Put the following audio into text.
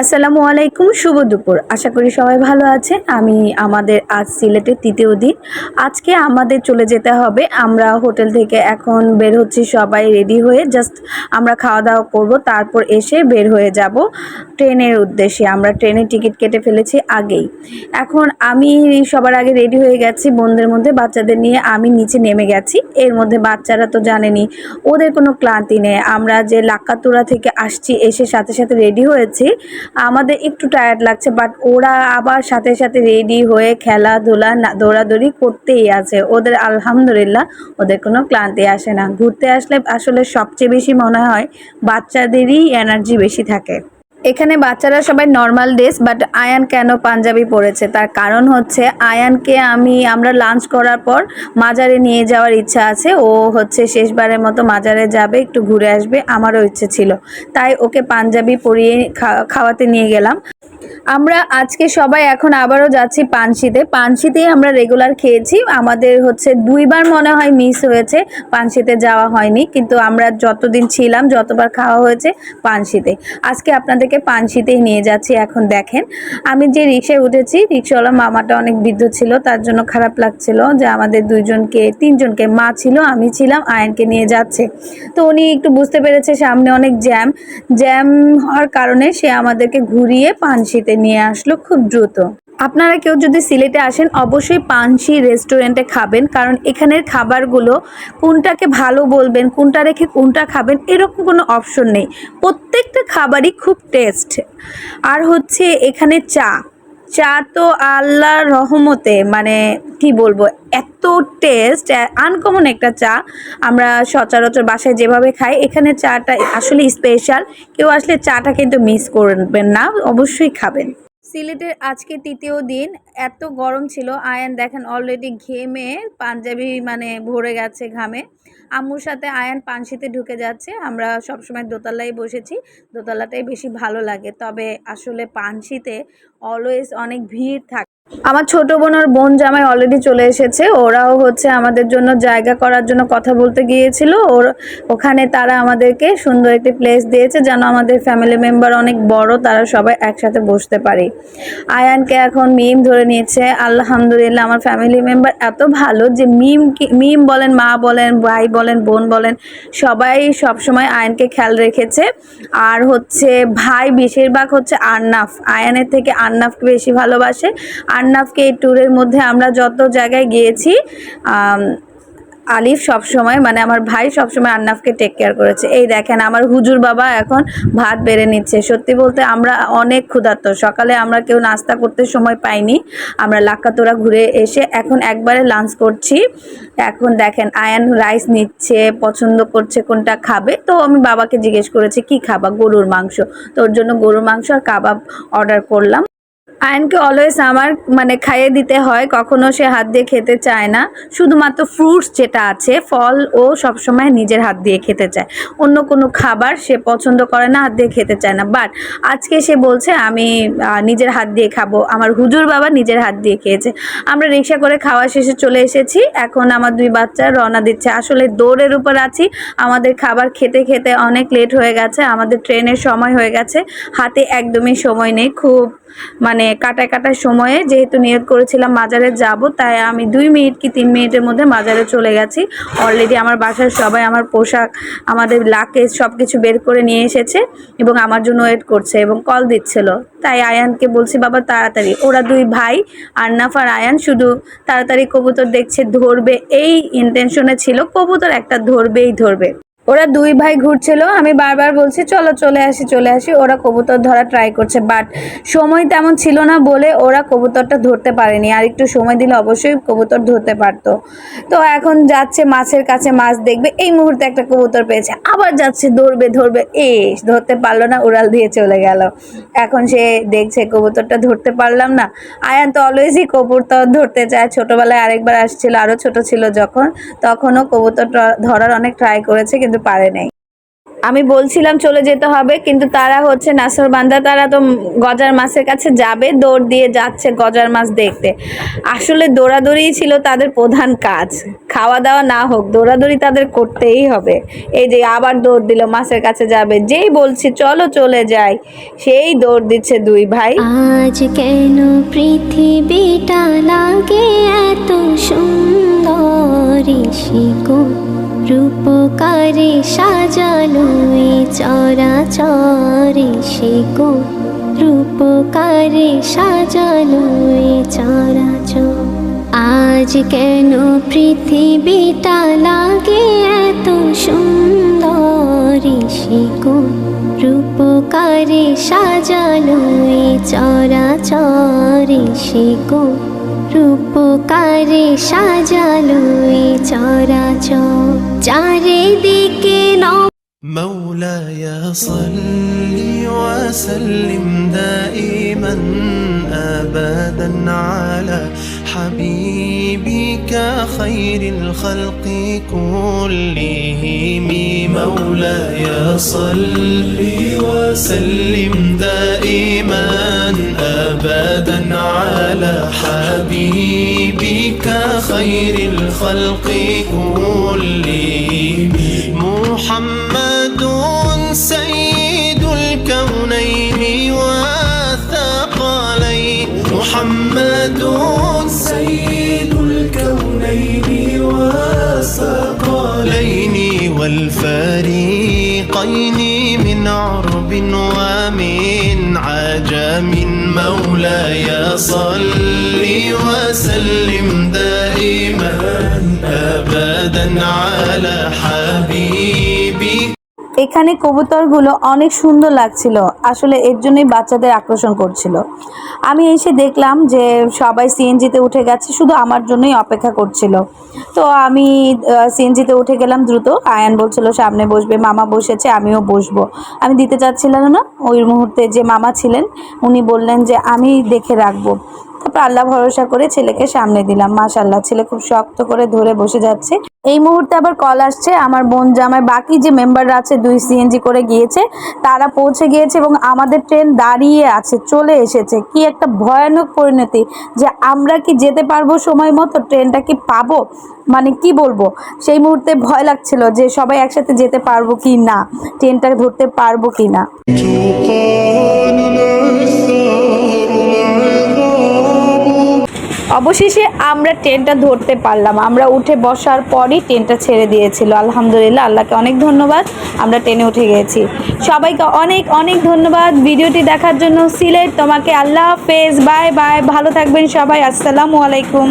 আসসালামু আলাইকুম, শুভ দুপুর। আশা করি সবাই ভালো আছেন। আমি আমাদের আজ সিলেটের তৃতীয় দিন। আজকে আমাদের চলে যেতে হবে। আমরা হোটেল থেকে এখন বের হচ্ছি, সবাই রেডি হয়ে জাস্ট আমরা খাওয়া দাওয়া করব, তারপর এসে বের হয়ে যাব ট্রেনের উদ্দেশ্যে। আমরা ট্রেনের টিকিট কেটে ফেলেছি আগেই। এখন আমি সবার আগে রেডি হয়ে গেছি বোনদের মধ্যে বাচ্চাদের নিয়ে আমি নিচে নেমে গেছি। এর মধ্যে বাচ্চারা তো জানেনি, ওদের কোনো ক্লান্তি নেই। আমরা যে লাক্কাতুরা থেকে আসছি, এসে সাথে সাথে রেডি হয়েছি। আমাদের একটু টায়ার্ড লাগছে বাট ওরা আবার সাথে সাথে রেডি হয়ে খেলাধুলা দৌড়াদৌড়ি করতেই আছে। ওদের আলহামদুলিল্লাহ ওদের কোনো ক্লান্তি আসে না। ঘুরতে আসলে আসলে সবচেয়ে বেশি মনে হয় বাচ্চাদেরই এনার্জি বেশি থাকে। এখানে বাচ্চারা সবাই নর্মাল ড্রেস বাট আয়ান কেন পাঞ্জাবি পরেছে? তার কারণ হচ্ছে আয়ানকে আমি, আমরা লাঞ্চ করার পর মাজারে নিয়ে যাওয়ার ইচ্ছা আছে। ও হচ্ছে শেষবারের মতো মাজারে যাবে, একটু ঘুরে আসবে, আমারও ইচ্ছে ছিল। তাই ওকে পাঞ্জাবি পরিয়ে খাওয়াতে নিয়ে গেলাম। আমরা আজকে সবাই এখন আবারও যাচ্ছি পানশিতে পানশিতেই আমরা রেগুলার খেয়েছি। আমাদের হচ্ছে দুইবার মনে হয় মিস হয়েছে। পানশিতে যাওয়া হয়নি, কিন্তু আমরা যতদিন ছিলাম, যতবার খাওয়া হয়েছে পানশিতে আজকে আপনাদেরকে পানশিতেই নিয়ে যাচ্ছি, এখন দেখেন। আমি যে রিক্সায় উঠেছি, রিক্সাওয়ালা মামাটা অনেক বৃদ্ধ ছিল, তার জন্য খারাপ লাগছিল যে আমাদের দুইজনকে, তিনজনকে মা ছিল, আমি ছিলাম, আয়নকে নিয়ে যাচ্ছে। তো উনি একটু বুঝতে পেরেছে, সামনে অনেক জ্যাম। জ্যাম হওয়ার কারণে সে আমাদেরকে ঘুরিয়ে পানশিতে নিয়ে আসলো খুব দ্রুত। আপনারা কেউ যদি সিলেটে আসেন, অবশ্যই পানসি রেস্টুরেন্টে খাবেন, কারণ এখানের খাবারগুলো কোনটাকে ভালো বলবেন, কোনটা রেখে কোনটা খাবেন, এরকম কোনো অপশন নেই। প্রত্যেকটা খাবারই খুব টেস্ট আর হচ্ছে এখানে চা। চা তো আল্লাহর রহমতে মানে কি বলব, এত টেস্ট আনকমন একটা চা। আমরা সচরাচর বাসায় যেভাবে খাই, এখানে চাটা আসলে স্পেশাল কেউ আসলে চাটা কিন্তু মিস করবেন না, অবশ্যই খাবেন। সিলেটের আজকে তৃতীয় দিন, এত গরম ছিল। আয়ান দেখেন অলরেডি ঘেমে পাঞ্জাবি মানে ভরে গেছে ঘামে। আম্মুর সাথে আয়ান পানসিতে ঢুকে যাচ্ছে। আমরা সবসময় দোতলায় বসেছি। দোতলাটাই বেশি ভালো লাগে। তবে আসলে পানসিতে অলওয়েজ অনেক ভিড় থাকে আমার ছোট বোন আর বোন জামাই অলরেডি চলে এসেছে। ওরাও হচ্ছে আমাদের জন্য জায়গা করার জন্য কথা বলতে গিয়েছিল। ওর, ওখানে তারা আমাদেরকে সুন্দর একটি প্লেস দিয়েছে যেন আমাদের ফ্যামিলি মেম্বার অনেক বড়, তারা সবাই একসাথে বসতে পারে। আয়ানকে এখন মিম ধরে নিয়েছে। আলহামদুলিল্লাহ, আমার ফ্যামিলি মেম্বার এত ভালো যে মিম মিম বলেন, মা বলেন, ভাই বলেন, বোন বলেন, সবাই সবসময় আয়নকে খেয়াল রেখেছে। আর হচ্ছে ভাই বেশিরভাগ হচ্ছে আরনাফ আয়ানের থেকে আরনাফকে বেশি ভালোবাসে। আরনাফকে এই ট্যুরের মধ্যে আমরা যত জায়গায় গিয়েছি আলিফ সবসময় মানে আমার ভাই সবসময় আন্নাফকে টেক কেয়ার করেছে। এই দেখেন, আমার হুজুর বাবা এখন ভাত বেড়ে নিচ্ছে। সত্যি বলতে আমরা অনেক ক্ষুধার্ত। সকালে আমরা কেউ নাস্তা করতে সময় পাইনি। আমরা লাক্কাতোরা ঘুরে এসে এখন একবারে লাঞ্চ করছি। এখন দেখেন, আয়ান রাইস নিচ্ছে, পছন্দ করছে কোনটা খাবে। তো আমি বাবাকে জিজ্ঞেস করেছি, কি খাবা? গরুর মাংস। তোর জন্য গরুর মাংস আর কাবাব অর্ডার করলাম। আয়নকে অলওয়েজ আমার মানে খাইয়ে দিতে হয়, কখনো সে হাত দিয়ে খেতে চায় না। শুধুমাত্র ফ্রুটস যেটা আছে, ফল ও সবসময় নিজের হাত দিয়ে খেতে চায়। অন্য কোনো খাবার সে পছন্দ করে না, হাত দিয়ে খেতে চায় না। বাট আজকে সে বলছে, আমি নিজের হাত দিয়ে খাব। আমার হুজুর বাবা নিজের হাত দিয়ে খেয়েছে। আমরা রিক্সা করে খাওয়া শেষে চলে এসেছি। এখন আমার দুই বাচ্চা রওনা দিচ্ছে। আসলে দৌড়ের উপর আছি। আমাদের খাবার খেতে খেতে অনেক লেট হয়ে গেছে। আমাদের ট্রেনের সময় হয়ে গেছে। হাতে একদমই সময় নেই। খুব মানে কাটায় কাটায় সময়ে যেহেতু নিয়োগ করেছিলাম মাজারে যাব, তাই আমি দুই মিনিট কি তিন মিনিটের মধ্যে মাজারে চলে গেছি। অলরেডি আমার বাসার সবাই আমার পোশাক, আমাদের লাকেজ সব কিছু বের করে নিয়ে এসেছে এবং আমার জন্য ওয়েট করছে এবং কল দিচ্ছিল। তাই আয়ানকে বলছি, বাবা, তাড়াতাড়ি। ওরা দুই ভাই, আরনাফ আর আয়ান, শুধু তাড়াতাড়ি কবুতর দেখছে, ধরবে। এই ইন্টেনশনে ছিল, কবুতর একটা ধরবেই ধরবে। ওরা দুই ভাই ঘুরছিল, আমি বারবার বলছি, চলো, চলে আসি চলে আসি। ওরা কবুতর ধরা ট্রাই করছে বাট সময় তেমন ছিল না বলে ওরা কবুতরটা ধরতে পারেনি। আর একটু সময় দিলে অবশ্যই কবুতর ধরতে পারতো। তো এখন যাচ্ছে মাছের কাছে, মাছ দেখবে, এই মুহূর্তে একটা কবুতর পেয়েছে। আবার যাচ্ছে, ধরবে ধরবে এ ধরতে পারল না, উড়াল দিয়ে চলে গেল। এখন সে দেখছে কবুতরটা ধরতে পারলাম না। আয়ান তো অলওয়েজই কবুতর ধরতে চায়। ছোটবেলায় আরেকবার আসছিল আরও ছোট ছিল যখন, তখনও কবুতর ধরার অনেক ট্রাই করেছে, কিন্তু পারে নাই। আমি বলছিলাম চলে যেতে হবে, কিন্তু তারা হচ্ছে নাসর বান্দা, তারা তো গজার মাছের কাছে যাবে, দৌড় দিয়ে যাচ্ছে গজার মাছ দেখতে। আসলে দৌড়াদৌড়ি ছিল তাদের প্রধান কাজ। খাওয়া দাওয়া না হোক, দৌড়াদৌড়ি তাদের করতেই হবে। এই যে আবার দৌড় দিল, মাছের কাছে যাবে। যেই বলছি, চলো চলে যাই। সেই দৌড় দিচ্ছে দুই ভাই। আজ কেন পৃথিবীটা লাগে এত সুন্দর রূপকারে সাজালো এ চরাচরে শিকো রূপকারে সাজালো এ চরাচর। আজ কেন পৃথিবীটা লাগে এত সুন্দর শিকো রূপকারে সাজালো এ চরাচরে শিকো রূপকারে সাজালো এ চরাচর চারিদিকে ন مولاي صل وسلم دائما ابدا على حبيبك خير الخلق كلهم مولاي صل وسلم دائما ابدا على حبيبك خير الخلق كلهم. محمد والفريقين من عرب ومن عجم مولاي صل وسلم دائما ابدا على حبيبك এখানে কবুতরগুলো অনেক সুন্দর লাগছিল। আসলে এর জন্যই বাচ্চাদের আকর্ষণ করছিল। আমি এসে দেখলাম যে সবাই সিএনজিতে উঠে গেছে, শুধু আমার জন্যই অপেক্ষা করছিল। তো আমি সিএনজিতে উঠে গেলাম দ্রুত। আয়ান বলছিল, সামনে বসবে, মামা বসেছে, আমিও বসবো। আমি দিতে চাচ্ছিলাম না। ওই মুহূর্তে যে মামা ছিলেন, উনি বললেন যে, আমি দেখে রাখব। তারপর আল্লাহ ভরসা করে ছেলেকে সামনে দিলাম। মাশাল্লাহ ছেলে খুব শক্ত করে ধরে বসে যাচ্ছে। এই মুহূর্তে আবার কল আসছে, আমার বোন জামাই, বাকি যে মেম্বাররা আছে, দুই সিএনজি করে গিয়েছে, তারা পৌঁছে গিয়েছে এবং আমাদের ট্রেন দাঁড়িয়ে আছে, চলে এসেছে। কি একটা ভয়ানক পরিণতি যে আমরা কি যেতে পারব সময় মতো? ট্রেনটা কি পাবো? মানে কি বলব? সেই মুহূর্তে ভয় লাগছিল যে সবাই একসাথে যেতে পারব কি না? ট্রেনটা ধরতে পারব কি না? অবশেষে আমরা ট্রেনটা ধরতে পারলাম। আমরা উঠে বসার পরই ট্রেনটা ছেড়ে দিয়েছিল। আলহামদুলিল্লাহ, আল্লাহকে অনেক ধন্যবাদ, আমরা ট্রেনে উঠে গেছি। সবাইকে অনেক অনেক ধন্যবাদ। ভিডিওটি দেখার জন্য সিলেট। তোমাকে আল্লাহ হাফেজ। Bye bye. ভালো থাকবেন সবাই। আসসালামু আলাইকুম।